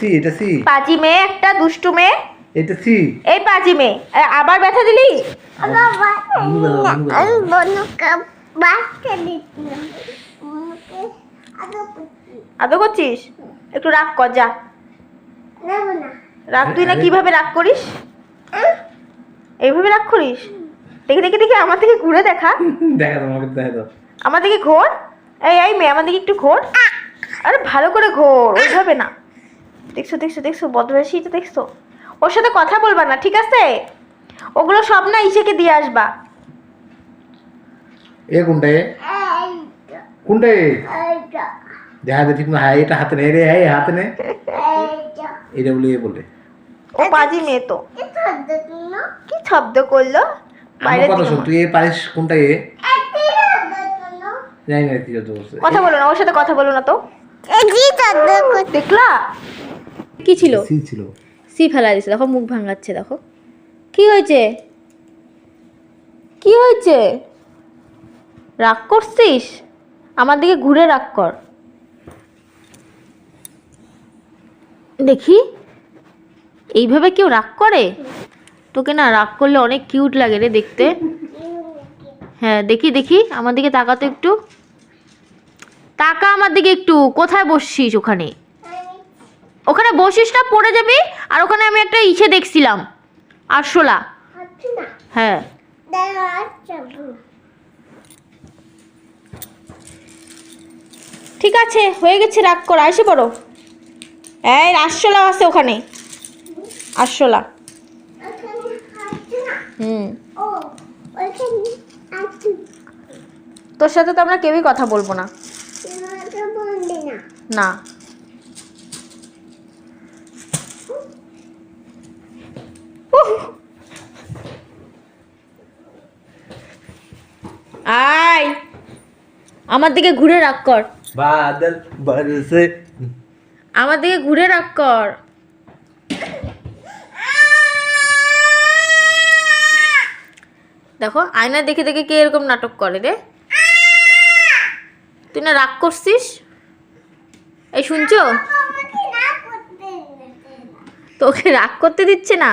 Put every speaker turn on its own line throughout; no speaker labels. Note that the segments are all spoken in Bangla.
সি এটা সি।
পাজি মেয়ে একটা দুষ্টু মেয়ে।
এটা সি।
এই পাজি মেয়ে আবার ব্যথা দিলি?
আদৌ
করছিস? একটু রাগ কর যা। রাগ তুই না কীভাবে রাগ করিস? এইভাবে রাগ করিস? দেখি দেখি দেখি আমার দিকে ঘুরে দেখা।
দেখা দাও।
আমার দিকে ঘোর। এই এই মেয়ে আমার দিকে একটু ঘোর। আরে ভালো করে ঘোর ওইভাবে না। দেখছ দেখছ দেখছ বদমাইশিটা দেখছ? ওর সাথে কথা বলবা না ঠিক আছে? ওগুলো সব না ইসেকে দিয়ে আসবা।
এ কোনটা এ? কোনটা এ? দেখা দে ঠিক না হ্যাঁ এটা হাতে নে রে হ্যাঁ হাতে নে। এটা বলে এ বলে।
ও পাজি মেয়ে তো। কি শব্দ করল? বাইরে
কথা শোন তুই এ পারিস কোনটা এ?
এটি
জানি না কি
কথা বলো না ওর সাথে কথা বলো না তো। দেখলা? কি ছিল?
সি ছিল।
সি ফেলা দিছে দেখো মুখ ভাঙাচ্ছে দেখো। কি হয়েছে? কি হয়েছে? রাগ করছিস? আমার দিকে ঘুরে রাগ কর। দেখি এইভাবে কেউ রাগ করে? তোকে না রাগ করলে অনেক কিউট লাগে রে দেখতে। হ্যাঁ দেখি দেখি আমার দিকে তাকাতো একটু। তাকা আমার দিকে একটু। কোথায় বসছিস ওখানে? ওখানে বসিস না, পড়ে যাবি? আর ওখানে আমি একটা ইসে দেখছিলাম। আরশোলা হ্যাঁ। ঠিক আছে, হয়ে গেছে, রাগ কর। আসে পড়ো। এই আরশোলা আছে ওখানে। আরশোলা হুম। তোর সাথে তো আমরা কেউই কথা বলব না।
না।
আয়। আমার দিকে ঘুরে রাখ কর।
বাদল বরসে
আমার দিকে ঘুরে রাখ কর। দেখো আয়না দেখে দেখে কে এরকম নাটক করে রে? তুই না রাগ করছিস? এই শুনছো? তোকে রাগ করতে দিচ্ছে না?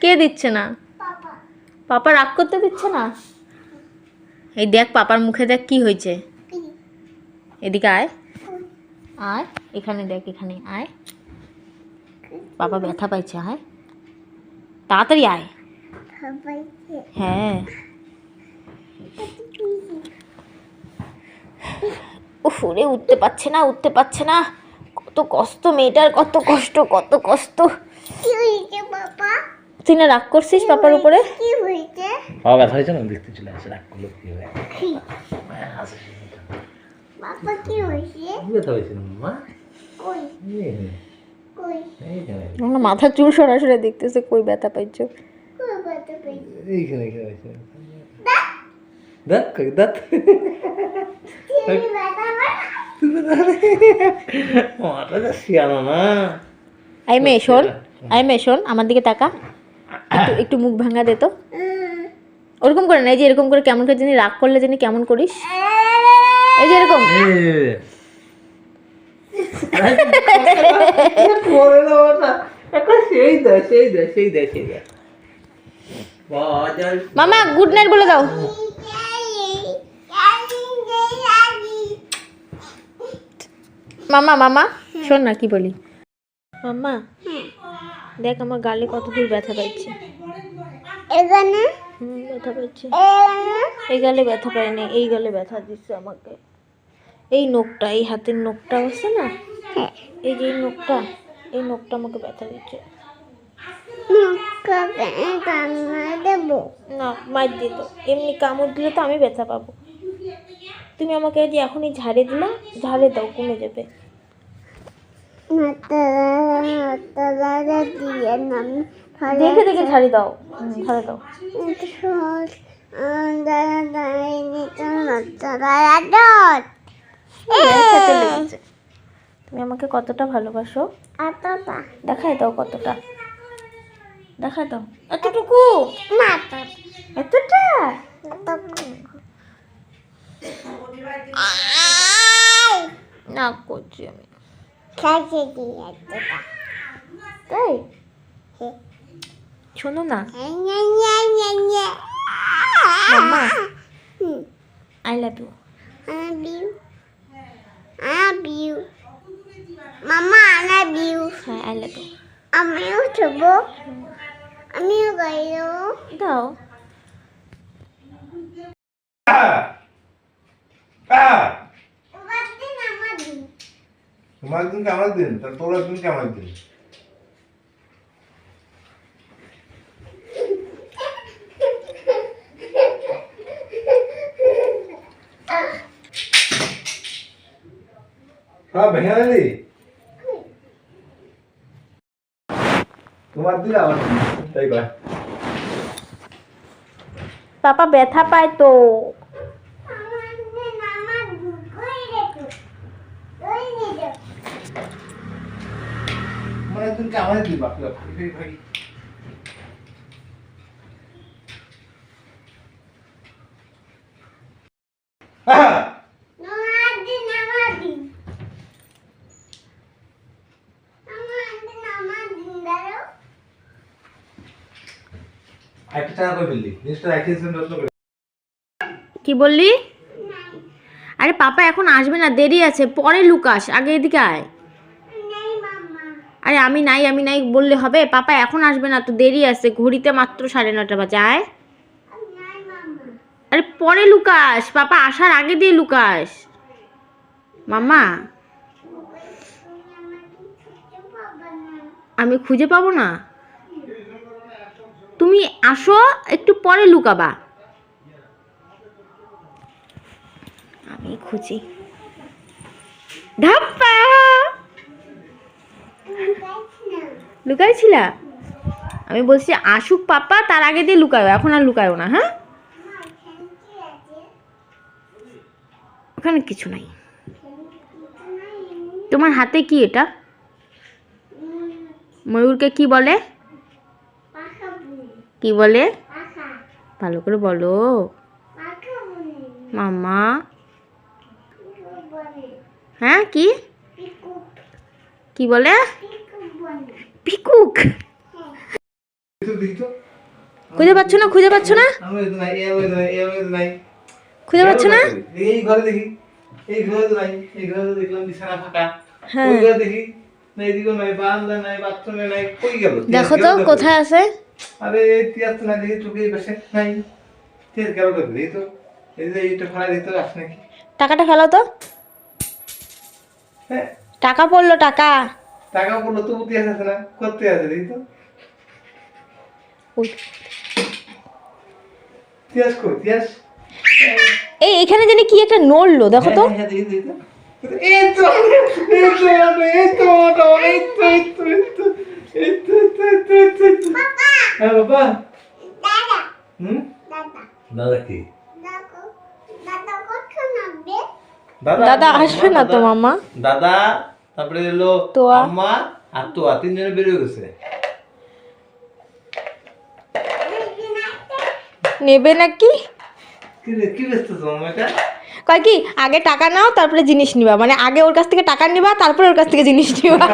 কে দিচ্ছে না? পাপা রাগ করতে দিচ্ছে না? এই দেখ পাপার মুখে দেখ কি হয়েছে। এদিকে আয়। আয়, এখানে দেখ, এখানে আয়। বাবা ব্যথা পাইছে, আয়। তাড়াতাড়ি আয়। হ্যাঁ। উফ রে উঠতে পারছে না উঠতে পারছে না। কত কষ্ট মেয়েটার কত কষ্ট কত কষ্ট।
কি হয়েছে বাবা
তুই না রাগ করছিস পাপার উপরে?
বাবা ব্যথা হয়েছে না? দেখতে চলে আসে রাগ করল কি হয়
বাবা কি হয়েছে?
ব্যথা হয়েছিল মা?
কই?
মাথা চুল সরাসরি দেখতেছে কই ব্যথা পাইছো?
এইখানে এইখানে। দাঁত কই দাঁত যা না
আই মেয়ে শোন আই মেয়ে শোন আমার দিকে তাকা। একটু একটু মুখ ভাঙা দে তো। ওরকম করে না এই যে এরকম করে কেমন করে জানি রাগ করলে জানি কেমন করিস? এই যে এরকম। মামা গুড নাইট বলে দাও। মামা মামা শোন না কি বলি? মামা দেখ আমার গালে কত দূর ব্যথা পাইছে।
এখানে?
ব্যথা পাইছে। এই গালে ব্যথা পাই না এই গালে ব্যথা দিচ্ছে আমাকে। এই নখটা এই হাতের নখটা আছে না? এই যে নখটা এই নখটা আমাকে ব্যথা দিচ্ছে। না মার দিত এমনি কামড় দিলে তো আমি ব্যথা পাবো। তুমি আমাকে যে এখনই ঝাড়ে দিলা ঝাড়ে দাও কমে যাবে। দেখে দেখে ঝাড়ি দাও ঝাড়ে দাও। তুমি আমাকে কতটা ভালোবাসো। দেখাই দাও কতটা। দেখাই দাও। এতটুকু? এতটা? না করছি আমি
তাই
শোনো না
mamma
I love you
I love
you I love you mamma I
আমিও ছবো আমিও গাইব
দাও
তোমার দিন কেমন দিন? তা তোর দিন কেমন দিন? সব ভেঙে দিলি? তোমার দিন আমার দিন। তাই কয়
পাপা ব্যথা পায় তো
আমার দিন আমার দিন কই রেখো কই নিয়ে
মানে দিন কেমন দিন বাপ রে বাপ, এই ভাই আহা!
আমার দিন আমার দিন আমার দিন আমার দিন দাঁড়াও
একটা টাকা করে ফেললি জিনিসটা যত্ন করে।
কি বললি? আরে পাপা এখন আসবে না দেরি আছে। পরে লুকাস আগে এদিকে আয়। আরে আমি নাই আমি নাই বললে হবে। পাপা, এখন আসবে না তো, দেরি আছে। ঘড়িতে মাত্র সাড়ে নটা বাজে। আয়। আরে পরে লুকাস। পাপা, আসার আগে দিয়ে লুকাস। মাম্মা। আমি খুঁজে পাবো না। তুমি আসো, একটু পরে লুকাবা। আমি খুঁজি। ধাপ্পা! লুকাইছিলা? আমি বলছি আসুক পাপা তার আগে দিয়ে লুকায়ো এখন আর লুকায়ো না হ্যাঁ? ওখানে কিছু নাই। তোমার হাতে কি এটা? ময়ূরকে কি বলে? কি বলে? ভালো করে বলো। মাম্মা হ্যাঁ কি? কি বলে? পিকুক খুঁজে পাচ্ছ না? খুঁজে পাচ্ছ না? খুঁজে পাচ্ছ না?
এই ঘরে দেখি এই ঘরে তো নাই এই ঘরে তো দেখলাম বিছানা ফাঁকা। ওই ঘরে দেখি না এদিকে নাই বারান্দা নাই বাথরুমে নাই কই গেল
দেখো তো কোথায় আছে?
আরে তিয়াস তো নাই দেখি চোখে বসে নাই তিয়াস গেল কোথায় দেখি তো এই যে এইটা ফাড়া দিতে আস নাকি
টাকাটা ফেলো তো।
হ্যাঁ।
টাকা পড়ল টাকা।
টাকা বলল তবু তিয়াস আছে না করতে আছে দেখি তো। তিয়াস কই তিয়াস
এই এখানে জানি কি একটা নড়লো দেখো তো
হ্যাঁ, হ্যাঁ, দেখি, দেখি তো। এই তো, এই তো, এই তো, এই তো, এই তো, এই তো, এই তো, এই তো, এই তো, এই তো, হ্যাঁ, বাবা।
দাদা
হুম?
দাদা
দাদা কি?
দাদা দাদা আসবে
দাদা আসবে না তো মামা
দাদা তারপরে এলো আম্মা আর তোয়া তিনজনে বেরিয়ে গেছে।
নেবে নাকি? কয় কি আগে টাকা নাও তারপরে জিনিস নিবা। মানে আগে ওর কাছ থেকে টাকা নিবা তারপরে ওর কাছ থেকে জিনিস নিবা।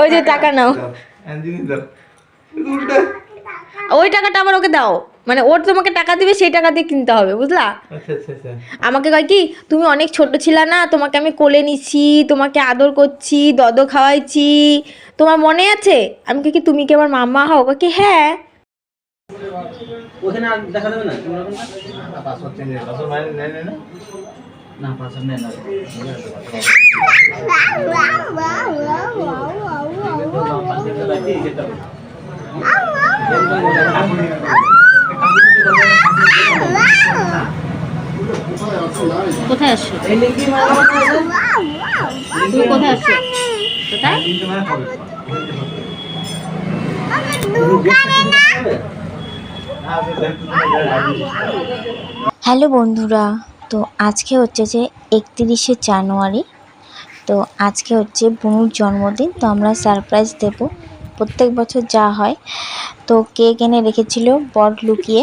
ওই যে টাকা নাও। ওই টাকাটা আবার ওকে দাও। মানে ওর তোমাকে টাকা দিবে সেই টাকা দিয়ে কিনতে হবে বুঝলা
আচ্ছা আচ্ছা আচ্ছা
আমাকে কয় কি তুমি অনেক ছোট ছিলা না তোমাকে আমি কোলে নিচ্ছি তোমাকে আদর করছি দদ খাওয়াইছি তোমার মনে আছে আমি কি তুমি কি আমার মাম্মা হও কয় কি হ্যাঁ
ওখানে আর দেখা যাবে না
কোথায় তুমি কোথায়
হ্যালো বন্ধুরা, তো আজকে হচ্ছে যে একত্রিশে জানুয়ারি, তো আজকে হচ্ছে বনুর জন্মদিন, তো আমরা সারপ্রাইজ দেব। প্রত্যেক বছর যা হয়, তো কেক এনে রেখেছিল বট লুকিয়ে।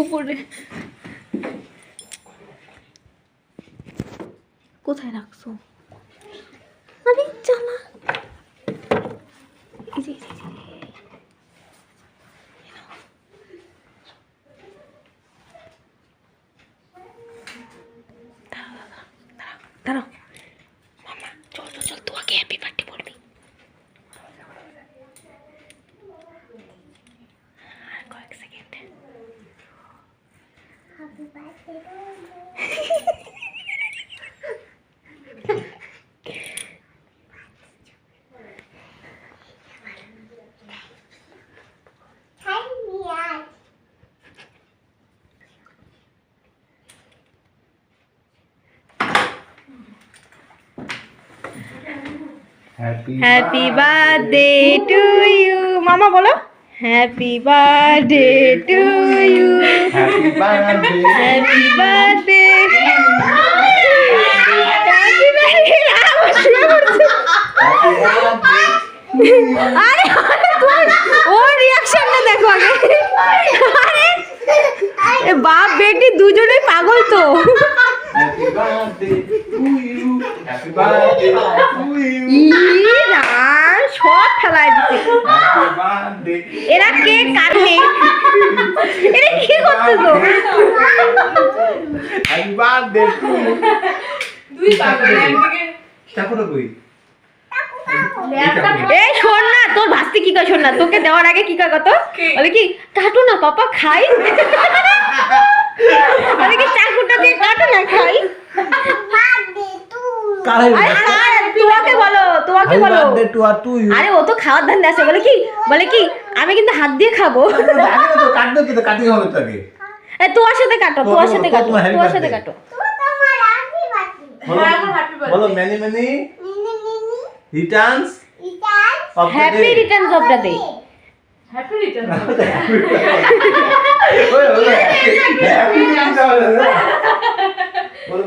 উপরে কোথায় রাখছো আরে চালা এই যে, এই যে, এই যে। দাঁড়াও মামা চল চল চল তোমাকে হ্যাপি বার্থডে বলবি আর কয়েক second
happy
birthday to you মামা বলো। Happy birthday to you
happy birthday
আরে ওর রিয়াকশনটা দেখো আগে। আরে বাপ বেটি দুজনেই পাগল তো।
Happy birthday to you happy birthday to you
ই সব ফেলায়
হ্যাপি বার্থডে
এরা কে কাটে এরা কি করছে তো
হ্যাপি বার্থডে টু ইউ
দুই পাগল একদিকে।
কই
এই শোন না তোর ভাস্তি কি কয়? শোন না তোকে দেওয়ার আগে কি কয় কত? বলে কি কাটো না পাপা খাই। বলে কি চাকুটা দিয়ে কাটো না খাই। বলো। বলো
আর
ও তো খাওয়ার ধান্দা আছে বলে কি বলে কি আমি কিন্তু হাত দিয়ে খাব। সাথে কাটো তোমার সাথে কাটো
তোমার
সাথে কাটো।
বলো
হ্যাঁ,
many many. Returns
happy
day
returns of the day
happy return
happy returns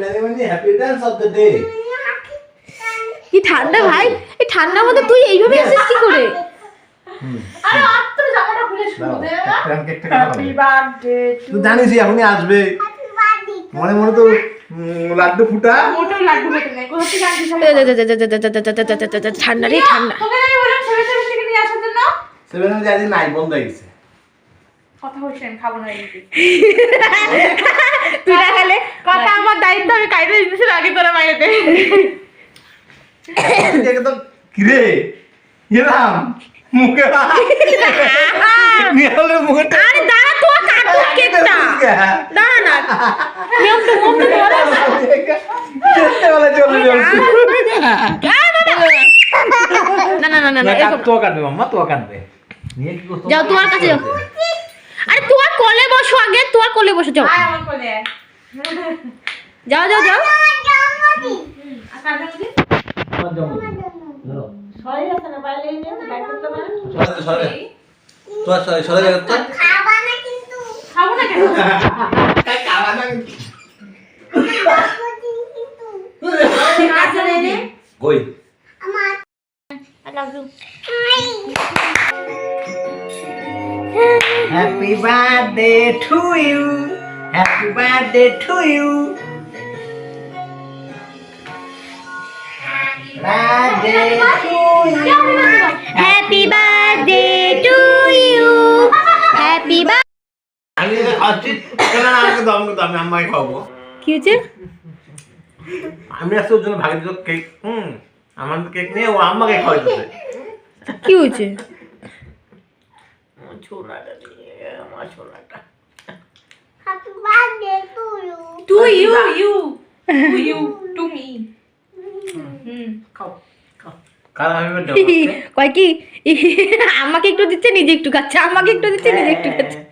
many many
কি ঠান্ডা ভাই এই ঠান্ডার মধ্যে তুই এইভাবে আসিস কি করে
জানিস এখনই আসবে মনে মনে তো লাড্ডু ফুটা
ঠান্ডা রে ঠান্ডা
সেভেন
নাই বন্ধ হয়ে গেছে
কথা বলছি আমি খাব না
তুই না খেলে
কথা আমার দায়িত্ব আমি কাইতে দিতেছিল আগে তোরা মাইতে
দেখে কিরে? এরাম মুখে নিহলে মুখে
আরে দাঁড়া তো কাটু কেকটা। দাঁড়া না। নিয়মটা মতো ধরো।
যেতে বলে চলে চলছে
না না না না না
তো কাটবে মাম্মা তো কাটবে। নিয়ে কি করছ
যাও তোমার কাছে যাও। বসো আগে তোমার কোলে বসো যাও।
আয়
যাও যাও যাও।
জন্য দি?
Happy birthday to you. Happy birthday to you. Birthday to you.
Happy birthday to you happy কি হয়েছে?
আমি আজকে ওর জন্য ভাগে দিল কেক হুম আমার কেক নিয়ে ও আম্মাকে খাওয়াই দিতে
কি হয়েছে?
ছোলাটা নিয়ে আমার ছোলাটা
to you you to you to me হুম খাও
কাল
কয় কি? আমাকে একটু দিচ্ছে নিজে একটু খাচ্ছে। আমাকে একটু দিচ্ছে নিজে একটু খাচ্ছে।